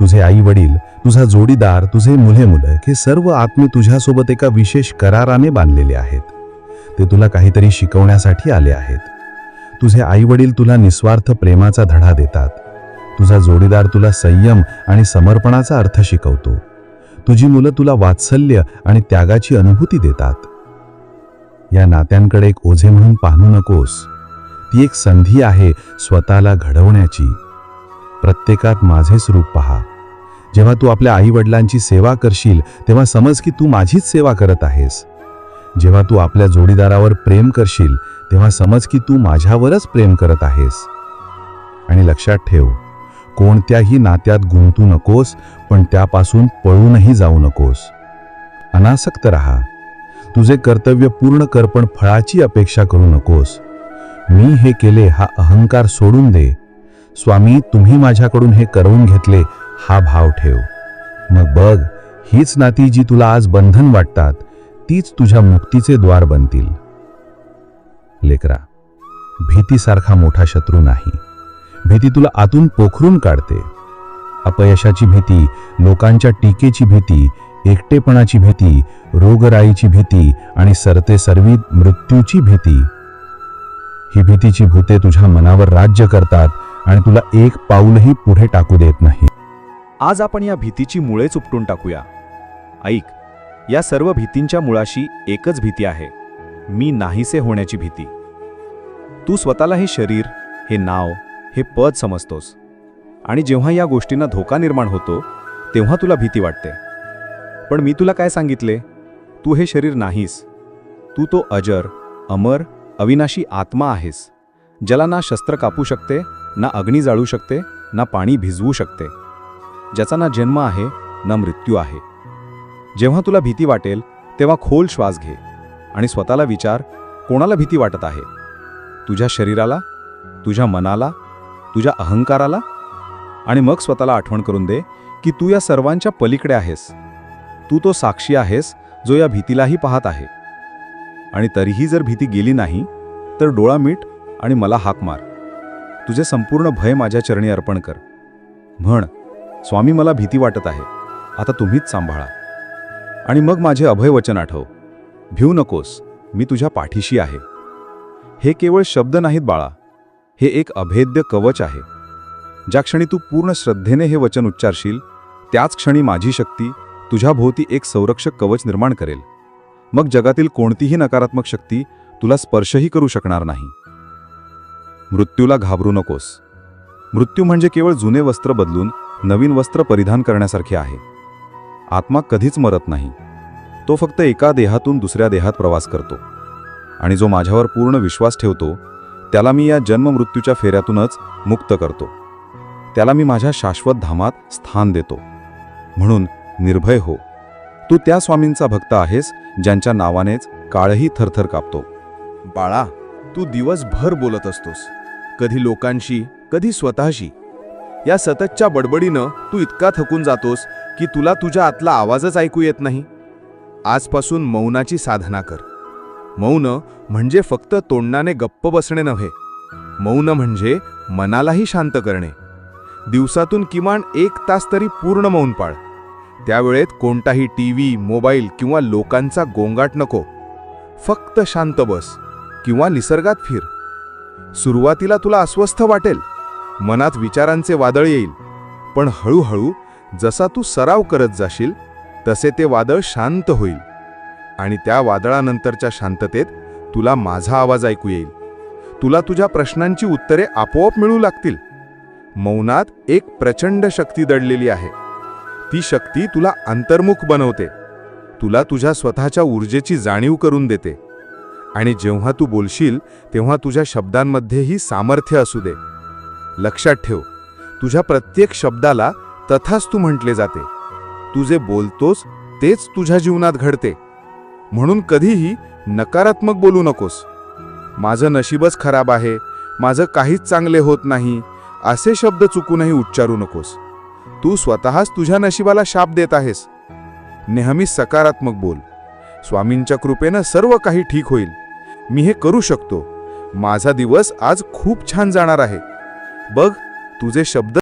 तुझे आई वडील तुझा जोडीदार तुझे मुले मुलं हे सर्व आत्मे तुझ्यासोबत एका विशेष कराराने बांधलेले आहेत. ते तुला काहीतरी शिकवण्यासाठी आले आहेत. तुझे आई वडील तुला निस्वार्थ प्रेमाचा धडा देतात. तुझा जोडीदार तुला संयम आणि समर्पणाचा अर्थ शिकवतो. तुझी मुलं तुला वात्सल्य आणि त्यागाची अनुभूती देतात. या नात्यांकडे एक ओझे म्हणून पाहू नकोस. ती एक संधी आहे स्वतःला घडवण्याची. प्रत्येकात माझेच रूप पहा. जेव्हा तू आपल्या आई वडिलांची सेवा करशील तेव्हा समज की तू माझीच सेवा करत आहेस. जेव्हा तू आपल्या जोडीदारावर प्रेम करशील तेव्हा समज की तू माझ्यावरच प्रेम करत आहेस. आणि लक्षात ठेव कोणत्याही नात्यात गुंतू नकोस पण त्यापासून पळूनही जाऊ नकोस. अनासक्त राहा. तुझे कर्तव्य पूर्ण कर पण फळाची अपेक्षा करू नकोस. मी हे केले हा अहंकार सोडून दे. स्वामी तुम्ही माझ्याकडून हे करवून घेतले हा भाव ठेव. मग बघ हीच नाती जी तुला आज बंधन वाटतात तीच तुझ्या मुक्तीचे द्वार बनतील. लेकरा भीतीसारखा मोठा शत्रू नाही. भीती तुला आतून पोखरून काढते. अपयशाची भीती लोकांच्या टीकेची भीती एकटेपणाची भीती रोगराईची भीती आणि सरते सर्वी मृत्यूची भीती ही भीतीची भूते तुझ्या मनावर राज्य करतात आणि तुला एक पाऊलही पुढे टाकू देत नाही आज आपण या भीतीची मुळेच उपटून टाकूया. ऐक या सर्व भीतींच्या मुळाशी एकच भीती आहे. मी नाहीसे होण्याची भीती. तू स्वतःला हे शरीर हे नाव हे पद समजतोस. आणि जेव्हा या गोष्टींना धोका निर्माण होतो तेव्हा तुला भीती वाटते. पण मी तुला काय सांगितले? तू हे शरीर नाहीस. तू तो अजर अमर अविनाशी आत्मा आहेस ज्याला ना शस्त्र कापू शकते ना अग्नी जाळू शकते ना पाणी भिजवू शकते. ज्याचा ना जन्म आहे ना मृत्यू आहे. जेव्हा तुला भीती वाटेल तेव्हा खोल श्वास घे आणि स्वतःला विचार कोणाला भीती वाटत आहे? तुझ्या शरीराला? तुझ्या मनाला? तुझ्या अहंकाराला? आणि मग स्वतःला आठवण करून दे की तू या सर्वांच्या पलीकडे आहेस. तू तो साक्षी आहेस जो या भीतीलाही पाहत आहे. आणि तरीही जर भीती गेली नाही तर डोळा मीट आणि मला हाक मार. तुझे संपूर्ण भय माझ्या चरणी अर्पण कर. म्हण स्वामी मला भीती वाटत आहे. आता तुम्हीच सांभाळा. आणि मग माझे अभय वचन आठव. भिऊ नकोस मी तुझ्या पाठीशी आहे. हे केवळ शब्द नाहीत बाळा. हे एक अभेद्य कवच आहे. ज्या क्षणी तू पूर्ण श्रद्धेने हे वचन उच्चारशील त्याच क्षणी माझी शक्ती तुझ्या भोवती एक संरक्षक कवच निर्माण करेल. मग जगातील कोणतीही नकारात्मक शक्ती तुला स्पर्शही करू शकणार नाही. मृत्यूला घाबरू नकोस. मृत्यू म्हणजे केवळ जुने वस्त्र बदलून नवीन वस्त्र परिधान करण्यासारखे आहे. आत्मा कधीच मरत नाही. तो फक्त एका देहातून दुसऱ्या देहात प्रवास करतो. आणि जो माझ्यावर पूर्ण विश्वास ठेवतो त्याला मी या जन्ममृत्यूच्या फेऱ्यातूनच मुक्त करतो. त्याला मी माझ्या शाश्वत धामात स्थान देतो. म्हणून निर्भय हो. तू त्या स्वामींचा भक्त आहेस ज्यांच्या नावानेच काळही थरथर कापतो. बाळा तू दिवसभर बोलत असतोस. कधी लोकांशी कधी स्वतःशी. या सततच्या बडबडीनं तू इतका थकून जातोस की तुला तुझ्या आतला आवाजच ऐकू येत नाही. आजपासून मौनाची साधना कर. मौन म्हणजे फक्त तोंडाने गप्प बसणे नव्हे. मौन म्हणजे मनालाही शांत करणे. दिवसातून किमान एक तास तरी पूर्ण मौन पाळ. त्यावेळेत कोणताही टी व्ही मोबाईल किंवा लोकांचा गोंगाट नको. फक्त शांत बस किंवा निसर्गात फिर. सुरुवातीला तुला अस्वस्थ वाटेल. मनात विचारांचे वादळ येईल. पण हळूहळू जसा तू सराव करत जाशील तसे ते वादळ शांत होईल. आणि त्या वादळानंतरच्या शांततेत तुला माझा आवाज ऐकू येईल. तुला तुझ्या प्रश्नांची उत्तरे आपोआप मिळू लागतील. मौनात एक प्रचंड शक्ती दडलेली आहे. ती शक्ती तुला अंतर्मुख बनवते. तुला तुझ्या स्वतःच्या ऊर्जेची जाणीव करून देते. आणि जेव्हा तू बोलशील तेव्हा तुझ्या शब्दांमध्येही सामर्थ्य असू दे. लक्षात ठेव. तुझ्या प्रत्येक शब्दाला तथास्तू म्हटले जाते. तू जे बोलतोस तेच तुझ्या जीवनात घडते. म्हणून कधीही नकारात्मक बोलू नकोस. माझं नशीबच खराब आहे. माझं काहीच चांगले होत नाही. असे शब्द चुकूनही उच्चारू नकोस. तू स्वतःच तुझ्या नशिबाला शाप देत आहेस. नेहमी सकारात्मक बोल. स्वामींच्या कृपेनं सर्व काही ठीक होईल. मी हे करू शकतो. माझा दिवस आज खूप छान जाणार आहे. बघ तुझे शब्द